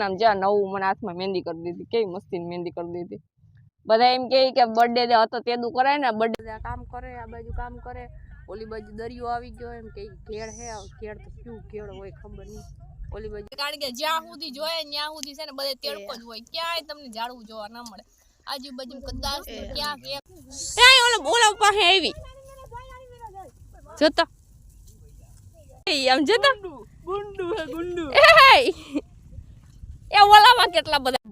નામ જ્યાં નવું મને હાથમાં મહેંદી કરી દીધી. કેવી મસ્તીની મહેંદી કરી દીધી. બધા એમ કહે કે બર્થડે હતો તેદું કરાય ને બર્થડે કામ કરે આ બાજુ કામ કરે. ઓલી બાજુ દરિયો આવી ગયો એમ કે ઘેડ હે ઘેડ તો શું ઘેડ હોય ખબર નહીં. ઓલી બાજુ કારણ કે જ્યાં સુધી જોઈએ ત્યાં સુધી છે ને બધે તેડકો જ હોય. ક્યાંય તમને ઝાડવું જોવા ના મળે. આજુબાજુ કદાચ ક્યાં ઓલો ઓલા પાસે આવી જોતો આમ જોતો. ગુંડુ હે ગુંડુ. એ ઓલામાં કેટલા બધા?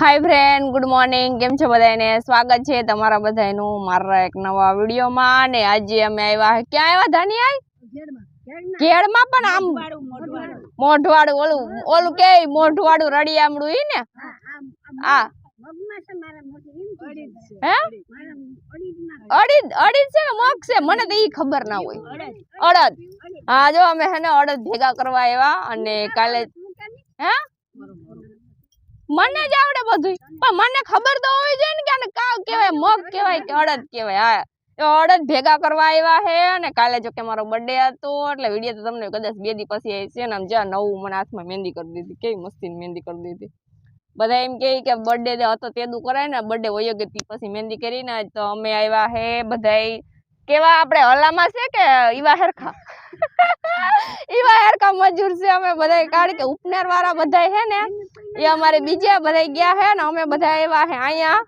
હાય ફ્રેન્ડ ગુડ મોર્નિંગ કેમ છો બધાને સ્વાગત છે તમારા બધાનું મારા એક નવા વિડીયોમાં. ને આજે અમે આવ્યા ક્યાં આવ્યા ધાની આઈ ઘેડમાં પણ આમ. મોઢવાડું ઓલું ઓલું કે મોઢવાડું રડિયામડું ઈ ને? હે. અડીદ અડીદ છે કે મગ છે. મને તો ઈ ખબર ના હોય. અડદ. હા, જો અમે હેને અડદ ભેગા કરવા આવ્યા અને કાલે હે? મને જ આવડે બધું પણ મને ખબર તો હોવી જોઈએ ને કે આને કાવ કહેવાય મગ કહેવાય કે અડદ કહેવાય. હા. તો અડદ ભેગા કરવા આવ્યા હે અને કાલે જો કે મારો બર્થડે હતો એટલે વીડિયો તો તમને કદાચ બે દી પછી આવી છે ને આમ જ્યાં નવું મને હાથમાં મહેંદી કરી દીધી. કેવી મસ્તીની મહેંદી કરી દીધી. બધા એમ કહે કે બર્થડે હતો તેદું કરાય ને બર્થડે વયો ગઈ તી પછી મહેંદી કરીને તો અમે આવ્યા હે બધાય. કેવા આપણે હલામાં છે કે ઈવા હરખા? ઈવા હરખા મજૂર છે ને, એ અમારે બીજા બધા ગયા હે ને, અમે બધા એવા અહીંયા.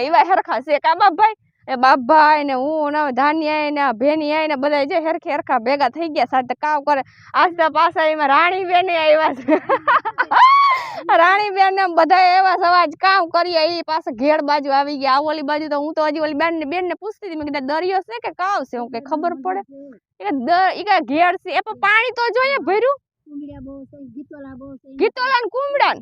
ઈવા હરખા છે કા બાપભાઈ? એ હું ને ધાનિયા ને હરખે ભેગા થઈ ગયા સાથે કામ કરે. આસ્તા પાછા એમાં રાણી બેન આવ્યા છે. રાણી બેન ને બધા એવા સવાજ કામ કરીએ એ પાસે ઘેડ બાજુ આવી ગયા. આ ઓલી બાજુ તો હું તો હજી ઓલી બેન ને બેન ને પૂછતી હતી, મેં કીધા દરિયો છે કે કાવ છે, હું કે ખબર પડે. એ દર કે છે. એ પણ પાણી તો જોઈએ ભર્યું. ગીતોલા ને કુમડા ને?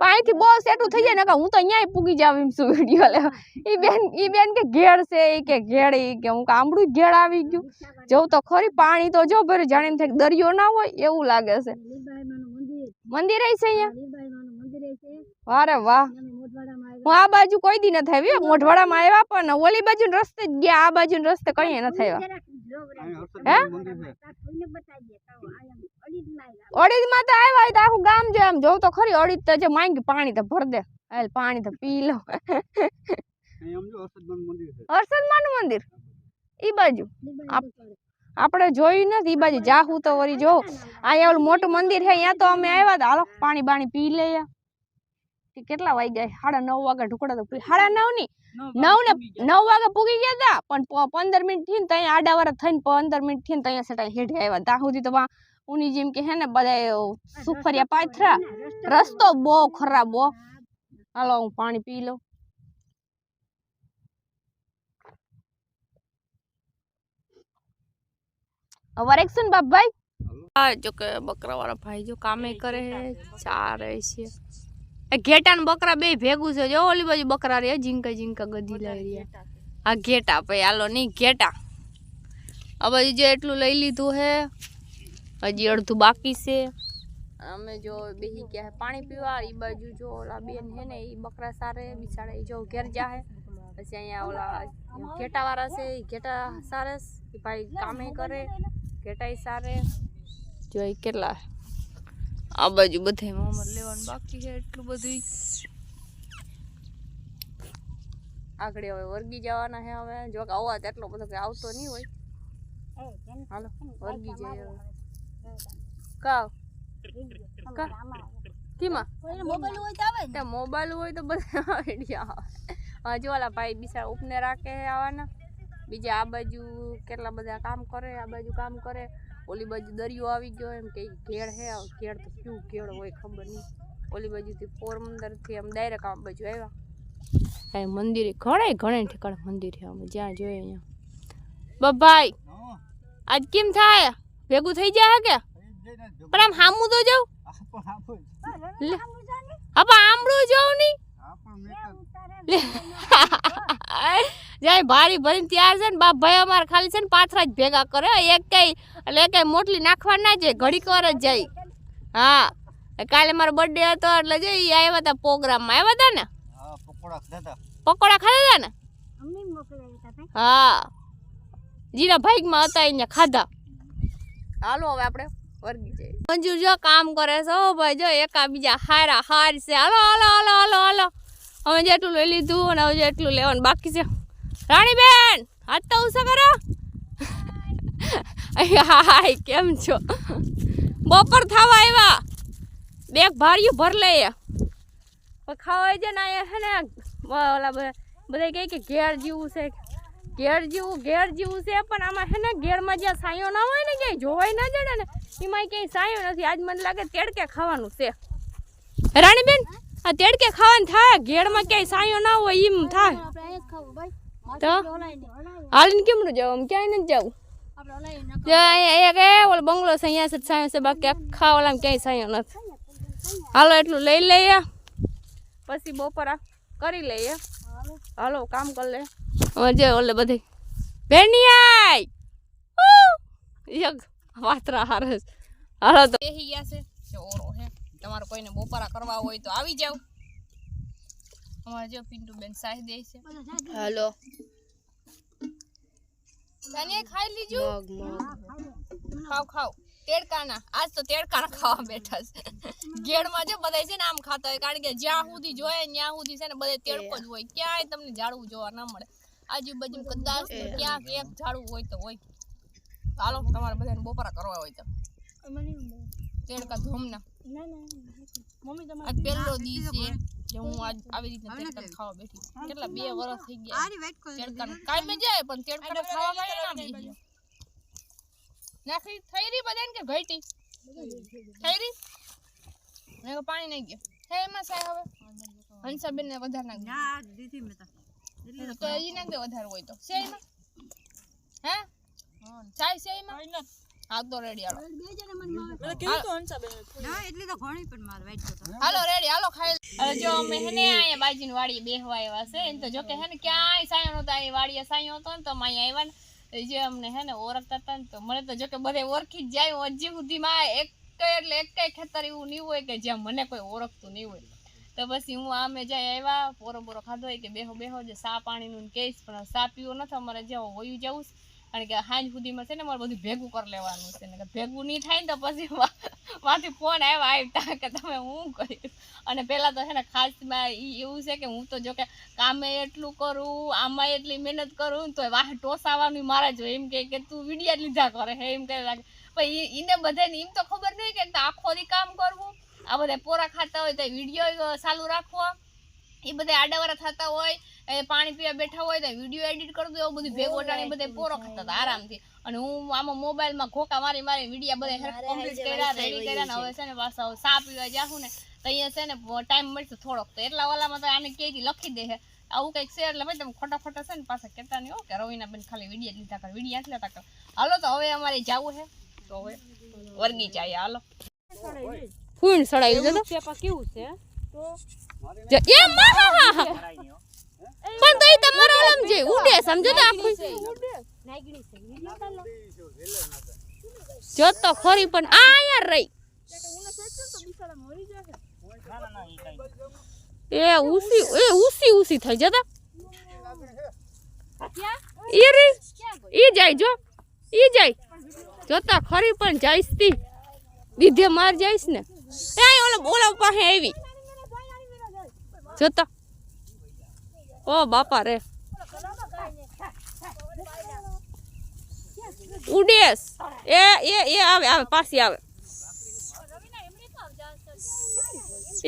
પાણીથી બહુ સેટું થઈ જાય ને હું તો અહીંયા પૂગી જાવ એમ શું વીડિયો લેવા. ઈ બેન એ બેન કે ઘેર છે એ કે ઘેર એ કે હું કામડું ઘેર આવી ગયું. જવું તો ખરી પાણી તો જો ભર્યું જાણે એમ થાય દરિયો ના હોય એવું લાગે છે. મંદિર. છે અહીંયા? વારે વાહ હું આ બાજુ કોઈ દી નથી આવી. મોઢવાડામાં આવ્યા પણ ઓલી બાજુ રસ્તે જ ગયા આ બાજુ રસ્તે કઈ નથી આવ્યા. હે? અડીદમાં તો આવ્યા હોય તો આખું ગામ જો આમ જોઉં તો ખરી અડીદ તો જે માંગી પાણી તો ભર દે. હાલ પાણી તો પી લો. હર્ષદમાનું મંદિર ઈ બાજુ? આપણે જોયું નથી ઈ બાજુ જાહુ તો વળી જો અહીંયા ઓલું મોટું મંદિર છે અહીંયા તો અમે આવ્યા હતા. હાલો પાણી બાણી પી લઈએ. કે કેટલા વાગ્યા? સાડા નવ વાગ્યા ઢુકડા તો પી સાડા નવની નવ ને નવ વાગે પૂગી ગયા હતા પણ પ- પંદર મિનિટથી ને ત્યાં આડા વાર થઈને પંદર મિનિટથી ને ત્યાં સેટા હેઠે આવ્યા ત્યાં સુધી તો વા- ઉની જેમ કે હે ને બધા સુફરિયા પાથરા રસ્તો બહુ ખરાબ હો હાલો હું પાણી પી લઉં અવાર એક સુન બાપભાઈ આ જો કે બકરા વાળા ભાઈ જો કામે કરે છે ચારે છે એ ઘેટા ને બકરા બે ભેગું છે જો ઓલી બાજુ બકરા રે જીંકા જીંકા ગધી લઈ રહ્યા આ ઘેટા ભાઈ હાલો નહીં ઘેટા. આ બાજુ જે એટલું લઈ લીધું હે હજી અડધું બાકી છે. અમે જો બેહી ગયા હે પાણી પીવા ઈ બાજુ જો ઓલા બેન હે ને ઈ બકરા સારે બિચારા ઈ જો ઘેર જા હે. પછી અહીંયા ઓલા ઘેટા વાળા છે ઈ ઘેટા સારે ઈ ભાઈ કામે કરે ઘેટા ઈ સારે. જો ઈ કેટલા આ બાજુ બધે મોમર લેવાનું બાકી છે, એટલું બધું આગળ હવે વર્ગી જવાના છે હવે. જો કે અવાજ એટલો બધો કે આવતો નહીં હોય. હાલો, વર્ગી જઈએ હવે. કાવ? કીમાં? તે મોબાઈલ હોય તો બધા આઈડિયા આવે. ભાઈ બિચારા ઉપને રાખે આવવાના બીજા આ બાજુ કેટલા બધા કામ કરે, આ બાજુ કામ કરે. ઓલી બાજુ દરિયો આવી ગયો એમ કે ઘેડ હે ઘેડ તો શું ઘેડ હોય ખબર નહીં ઓલી બાજુથી પોરબંદરથી આમ ડાયરેક્ટ આમ બાજુ આવ્યા. કાંઈ મંદિરે ઘણા ઘણા ઠેકાણે મંદિર છે અમે જ્યાં જોઈએ અહીંયા બભાઈ આજ કેમ થાય? ભેગું થઈ જાય કે પણ આમ હામું તો જાઉં. હા પણ આમળું જાઉં નહીં. જાય ભારી ભરીને તૈયાર છે ને બાપ ભાઈ અમારે ખાલી છે ને પાથરા જ ભેગા કરે. એક કઈ એટલે કઈ મોટલી નાખવા ના જાય ઘડીક વાર જ જાય. હા કાલે મારો બર્થડે હતો એટલે જો એ આવ્યા હતા પ્રોગ્રામમાં આવ્યા હતા ને? પકોડા ખાધા હતા ને? હા. જીરા ભાઈકમાં હતા અહીંયા ખાધા. હાલો હવે આપણે વર્ગી જઈએ. મંજુ જો કામ કરે છે ભાઈ, જો એકા બીજા હારા, હાર છે. હાલો હાલો હાલો હાલો હાલો. હવે જેટલું લઈ લીધું અને હવે જેટલું લેવાનું બાકી છે. રાણીબેન, હાથ તો ઉસા કરો. હાય, કેમ છો? બપોર થવા આવ્યા. બેગ ભાર્યું ભર પણ ખાવા છે ને અહીંયા હે ને ઓલા બધા બધા કહે કે ઘેર જેવું છે ઘેર જેવું ઘેર જેવું છે, પણ આમાં છે ને ઘેરમાં જ્યાં સાયો ના હોય ને ક્યાંય જોવાય ના જડે ને એમાં ક્યાંય સાયો નથી. આજ મને લાગે તેડકે ખાવાનું છે. રાણીબેન, આ તેડકે ખાવાનું થાય? ઘેરમાં ક્યાંય સાયો ના હોય એમ થાય. તો? હાલીને કેમનું જવું? આમ ક્યાંય નથી જવું? એક એ ઓલો બંગલો છે, અહીંયા છે છે, બાકી આખા ક્યાંય સાયો નથી. હાલો, એટલું લઈ લઈએ. પછી બપોરા કરી લઈએ. હાલો કામ કર લે. હવે જે ઓલે બધી. બેનિયાઈ એક વાતરા હારે હાલો તો. બેહી ગયા છે. જો ઓરો હે. તમારે કોઈને બપોરા કરવા હોય તો આવી જાવ અમારે જો પિન્ટુ બેન સાહી દે છે. હાલો. જાનિયા ખાઈ લીજો ખાવ ખાવ. તેડકાના. આજ તો તેડકાના ખાવા બેઠા છે. ગેડમાં જો બધા છે ને આમ ખાતા હોય. કારણ કે જ્યાં સુધી જોઈએ ત્યાં સુધી છે ને બધે તેડકો જ હોય. ક્યાંય તમને ઝાડવું જોવા ના મળે. આજુબાજુ કદાચ ક્યાંક એક ઝાડવું હોય તો હોય. ચાલો તમારે બધાને બપોરા કરવા હોય તો. તેડકા ધોમના. પહેલો દી છે જે હું આજ આવી રીતે તેડકા ખાવા બેઠી. કેટલા બે વર્ષ થઈ ગયા. તેડકા કાંઈ મેં જાય પણ તેડકા ખાવા માટે ના નાખી. થઈ રહી બધાને કે ઘટી? થઈ રહી? મેં કહ્યું પાણી નહીં ગયું. હે એમાં સાહેબ હવે? હંસાબેન ને વધારે નાખ તો. હજી નાખ દે વધારે હોય તો. શેમાં? હે? ચાય શેમાં? હા. તો રેડી હાલો હાલો રેડી હાલો ખાઈ હવે જો અમે હે ને અહીંયા બાજીની વાડીએ બેહવા આવ્યા છે એમ તો જો કે હે ને ક્યાંય સાયો નતો અહીં વાડીએ સાયો હતો ને તો અમે અહીંયા આવ્યા ને. તો જે અમને હે ને ઓળખતા હતા ને તો મને તો જો કે બધે ઓળખી જ જાય હજી સુધીમાં એક એટલે એક ખેતર એવું નહીં હોય કે જ્યાં મને કોઈ ઓળખતું નહીં હોય તો પછી હું આમે જાય આવ્યા, પોરો બોરો ખાધો હોય કે બેહો બેહો, જે સા પાણીનું કહીશ પણ સા પીવો નથી અમારે જેવો હોયું જવું. કારણ કે હાંજ સુધીમાં છે ને મારે બધું ભેગું કરી લેવાનું છે. ને ભેગું નહીં થાય ને તો પછી માથી ફોન આવ્યા આવતા કે તમે હું કર્યું અને પહેલાં તો છે ને ખાસમાં એવું છે કે હું તો જો કે કામે એટલું કરું, આમાં એટલી મહેનત કરું તો વાહ ટોસાવાનું મારા જો એમ કે તું વિડિયા લીધા કરે હે એમ કે લાગે. પણ એને બધાને એમ તો ખબર નહીં કે આખો દી કામ કરવું. આ બધા પોરા ખાતા હોય તો વીડિયો ચાલુ રાખવો. એ બધા આડાવાળા થતા હોય એ પાણી પીવા બેઠા હોય તો વીડિયો એડિટ કરતો એવું બધું ભેગો ટાણી બધે પોરો ખાતા હતા આરામથી. અને હું આમાં મોબાઈલમાં ઘોકા મારી મારી વિડીયા બધા કમ્પ્લીટ કર્યા રેડી કર્યા ને હવે છે ને પાછા હવે સા પીવા જાશું ને તો અહીંયા છે ને ટાઈમ મળશે થોડોક તો. એટલા વાલામાં તો આને કે લખી દે છે આવું કંઈક છે એટલે ભાઈ તમે ખોટા ખોટા છે ને પાછા કહેતા નહીં હો કે રવિના બેન ખાલી વીડિયો લીધા કર વીડિયો જ લેતા કર. હાલો તો હવે અમારે જવું છે તો હવે વર્ગી જાય હાલો. ફૂણ સડાઈ જતો જ- એ મા હા હા હા. પણ તો એ તમારો આલમ છે. ઉડે, સમજો તો આખું. જો તો ખરી પણ આ યાર રહી. એ ઉસી એ ઉસી ઉસી થઈ જતા. ઈ રી, ઈ જાય જો, ઈ જાય. જોતા ખરી પણ જઈશ તી. દીધે માર જઈશ ને. એ ઓલા ઓલા પાસે આવી. જોતા ઓ, બાપા રે. ઉડેસ. એ એ એ આવે આવે, પાછી આવે.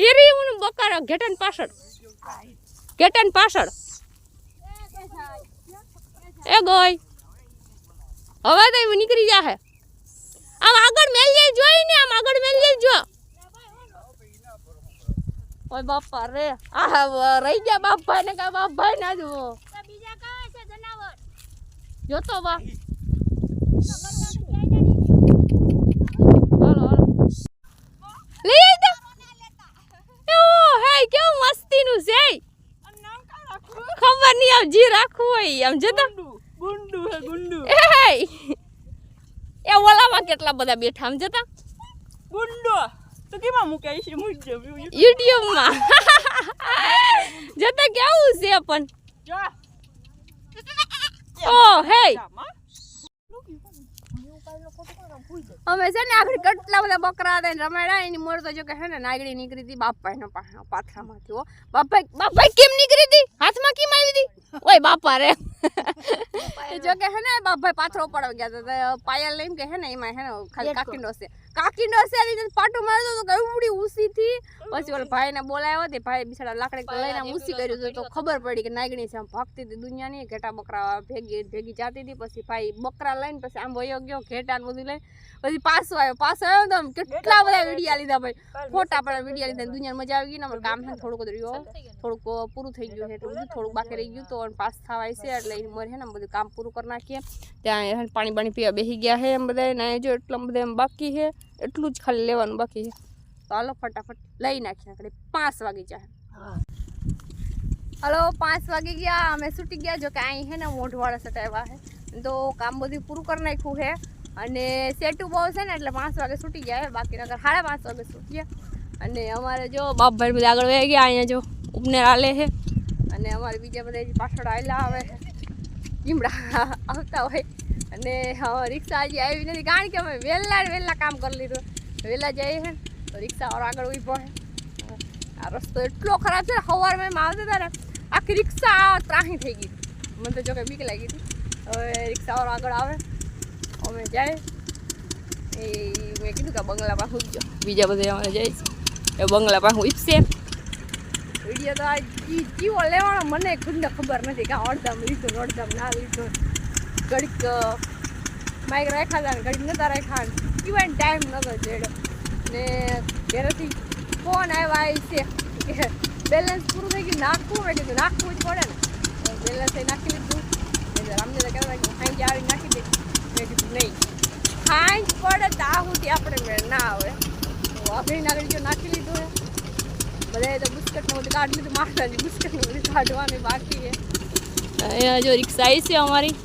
એ રી હું બકાર ઘેટન પાછળ. ઘેટન પાછળ. એ ગોય. હવે તો નીકળી જાહે. આમ આગળ મેલ જાય જોઈ ને આમ આગળ મેલ જાય જો. ઓય બાપા રે. આ રહી ગયા બાપા ને કા બાપા ના જુઓ જોતો બા હાલો હાલો. લઈ આઈ તો ઓ હે કેવું મસ્તી છે? ખબર નહીં આમ જી રાખવું હોય આમ જતો. ગુંડુ હે ગુંડુ. એ ઓલામાં કેટલા બધા બેઠા આમ જતા. ગુંડો. તો કેમાં મુકાય છે મૂકજો યુટ્યુબમાં જતા કેવું છે પણ જા ઓ હે જામાં. અમે છે ને આગળ કેટલા બધા બકરા હતા ને રમાડ્યા એની મોર તો જો કે હે ને નાગડી નીકળી હતી બાપા એનો પાથરામાંથી હો બાપા બાપા કેમ નીકળી હતી હાથમાં કેમ આવી હતી ઓય બાપા રે જો કે હે ને બાપા પાથરો પડવા ગયા હતા. તો પાયલ લઈને કે હે ને એમાં હે ને ખાલી કાકીનો છે કાકીનો છે એટલે પાટું મારતો તો કેવડી ઊસી થી પછી ઓલા ભાઈને બોલાવ્યો તે ભાઈ બિચારા લાકડે લઈને ઉસી કર્યું હતું તો ખબર પડી કે નાગણી છે આમ ભાગતી હતી દુનિયાની ઘેટા બકરા ભેગી ભેગી જાતી હતી. પછી ભાઈ બકરા લઈને પછી આમ વયો ગયો ઘેટા ને બધું લઈને. પછી પાછો આવ્યો. પાછો આવ્યો તો આમ કેટલા બધા વિડીયા લીધા ભાઈ. ફોટા પણ વિડીયા લીધા દુનિયા મજા આવી ગઈ ને અમારું કામ છે થોડુંક રહ્યો. રહ્યું થોડુંક પૂરું થઈ ગયું છે એટલું બધું થોડુંક બાકી રહી ગયું તો પાસ થવાય છે એટલે મરે ને બધું કામ પૂરું કરી નાખીએ ત્યાં હે ને પાણી પાણી પીવા બેસી ગયા છે એમ બધા ને જો એટલું બધા એમ બાકી છે એટલું જ ખાલી લેવાનું બાકી છે તો હાલો ફટાફટ લઈ નાખીએ આપણે પાંચ વાગી જાય હલો પાંચ વાગી ગયા અમે છૂટી ગયા જો કે અહીં છે ને મોઢવાળા સટાવ્યા છે તો કામ બધું પૂરું કરી નાખ્યું છે અને સેટુ બહુ છે ને એટલે પાંચ વાગે છૂટી ગયા છે બાકી નગર સાડા પાંચ વાગે છૂટીએ અને અમારે જો બાપભાઈ બધા આગળ વહી ગયા અહીંયા જો ઉપનેર હાલે છે અને અમારે બીજા બધા હજી પાછળ આવેલા આવે છે લીમડા આવતા હોય. અને રિક્ષા હજી આવી નથી. કારણ કે અમે વહેલા વહેલા કામ કરી લીધું. વહેલા જઈએ છે તો રિક્ષાવાળો આગળ ઊભો છે આ રસ્તો એટલો ખરાબ છે સવારમાં એમ આવતા હતા ને, આખી રિક્ષા ત્રાહી થઈ ગઈ. મને તો જો બીક લાગી હતી. હવે રિક્ષાવાળો આગળ આવે. અમે જાય. એ મેં કીધું કે બંગલા પાસે ઉગજો બીજા બધા અમે જાય એ બંગલા પાસે ઉપસે વીડિયો તો આ જી જીવો લેવાનો, મને ખુદને ખબર નથી કે અડધામ લીધું અડધામ ના લીધો. ઘડીક માઇક રાખ્યા હતા ને ઘડીક નતા રાખ્યા ઇવન ટાઈમ નતો જેડ્યો ને ઘરેથી ફોન આવ્યા આવી છે બેલેન્સ પૂરું થઈ ગયું, નાખવું મેં કીધું, નાખવું જ પડે ને. બેલેન્સ નાખી લીધું. એટલે રામને તો કહેતા કે સાંજે આવી નાખી દે મેં કીધું, નહીં. સાંજ પડે તો આ સુધી આપણે મેળ ના આવે. તો વાઘરી નાગરી જો નાખી લીધું. બધાએ તો બિસ્કટ ને બધું કાઢી લીધું માતાજી બિસ્કટ ને બધું કાઢવાની બાકી છે. અહીંયા જો રિક્ષા આવી છે અમારી.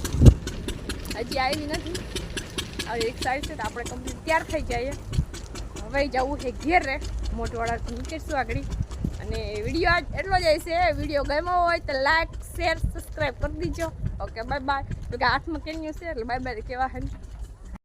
હજી આવી નથી. હવે રિક્ષા આવી છે તો આપણે કમ્પ્લીટ તૈયાર થઈ જઈએ. હવે જવું છે ઘેર. રે મોટવાળા નીકળશું આગળ. અને વીડિયો આજ એટલો જ છે વીડિયો ગમ્યો હોય તો લાઈક શેર સબસ્ક્રાઈબ કરી દીજો. ઓકે બાય બાય તો કે હાથમાં કેન્યું છે એટલે બાય બાય કહેવા હે